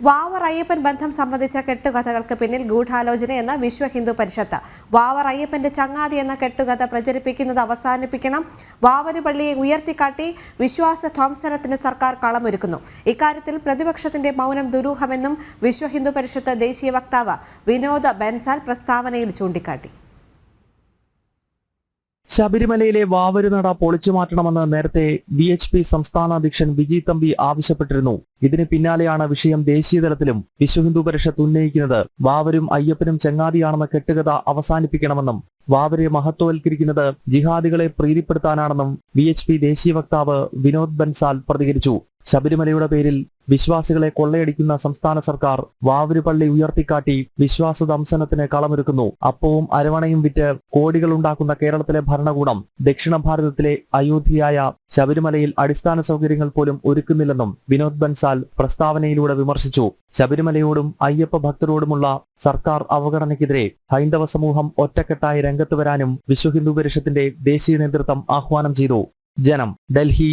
വാവർ അയ്യപ്പൻ ബന്ധം സംബന്ധിച്ച കെട്ടുകഥകൾക്ക് പിന്നിൽ ഗൂഢാലോചന എന്ന വിശ്വ ഹിന്ദു പരിഷത്ത്. വാവർ അയ്യപ്പന്റെ ചങ്ങാതി എന്ന കെട്ടുകഥ പ്രചരിപ്പിക്കുന്നത് അവസാനിപ്പിക്കണം. വാവരുപള്ളിയെ ഉയർത്തിക്കാട്ടി വിശ്വാസ ധ്വംസനത്തിന് സർക്കാർ കളമൊരുക്കുന്നു. ഇക്കാര്യത്തിൽ പ്രതിപക്ഷത്തിന്റെ മൗനം ദുരൂഹമെന്നും വിശ്വ ഹിന്ദു പരിഷത്ത് ദേശീയ വക്താവ് വിനോദ് ബൻസാൽ പ്രസ്താവനയിൽ ചൂണ്ടിക്കാട്ടി. ശബരിമലയിലെ വാവരുനട പൊളിച്ചു മാറ്റണമെന്ന് നേരത്തെ ബി എച്ച് പി സംസ്ഥാന അധ്യക്ഷൻ വിജയ് തമ്പി ആവശ്യപ്പെട്ടിരുന്നു. ഇതിന് പിന്നാലെയാണ് വിഷയം ദേശീയതലത്തിലും വിശ്വഹിന്ദു പരിഷത്ത് ഉന്നയിക്കുന്നത്. വാവരും അയ്യപ്പനും ചങ്ങാതിയാണെന്ന കെട്ടുകഥ അവസാനിപ്പിക്കണമെന്നും വാവരെ മഹത്വവൽക്കരിക്കുന്നത് ജിഹാദികളെ പ്രീതിപ്പെടുത്താനാണെന്നും പി ദേശീയ വക്താവ് വിനോദ് ബൻസാൽ പ്രതികരിച്ചു. ശബരിമലയുടെ പേരിൽ വിശ്വാസികളെ കൊള്ളയടിക്കുന്ന സംസ്ഥാന സർക്കാർ വാവരുപള്ളി ഉയർത്തിക്കാട്ടി വിശ്വാസ ദംശനത്തിന് കളമൊരുക്കുന്നു. അപ്പവും അരവണയും വിറ്റ് കോടികൾ ഉണ്ടാക്കുന്ന കേരളത്തിലെ ഭരണകൂടം ദക്ഷിണ ഭാരതത്തിലെ അയോധ്യയായ ശബരിമലയിൽ അടിസ്ഥാന സൗകര്യങ്ങൾ പോലും ഒരുക്കുന്നില്ലെന്നും വിനോദ് ബൻസാൽ പ്രസ്താവനയിലൂടെ വിമർശിച്ചു. ശബരിമലയോടും അയ്യപ്പ ഭക്തരോടുമുള്ള സർക്കാർ അവഗണനയ്ക്കെതിരെ ഹൈന്ദവ സമൂഹം ഒറ്റക്കെട്ടായി രംഗത്ത് വരാനും ഹിന്ദു പരിഷത്തിന്റെ ദേശീയ നേതൃത്വം ആഹ്വാനം ചെയ്തു. ജനം ഡൽഹി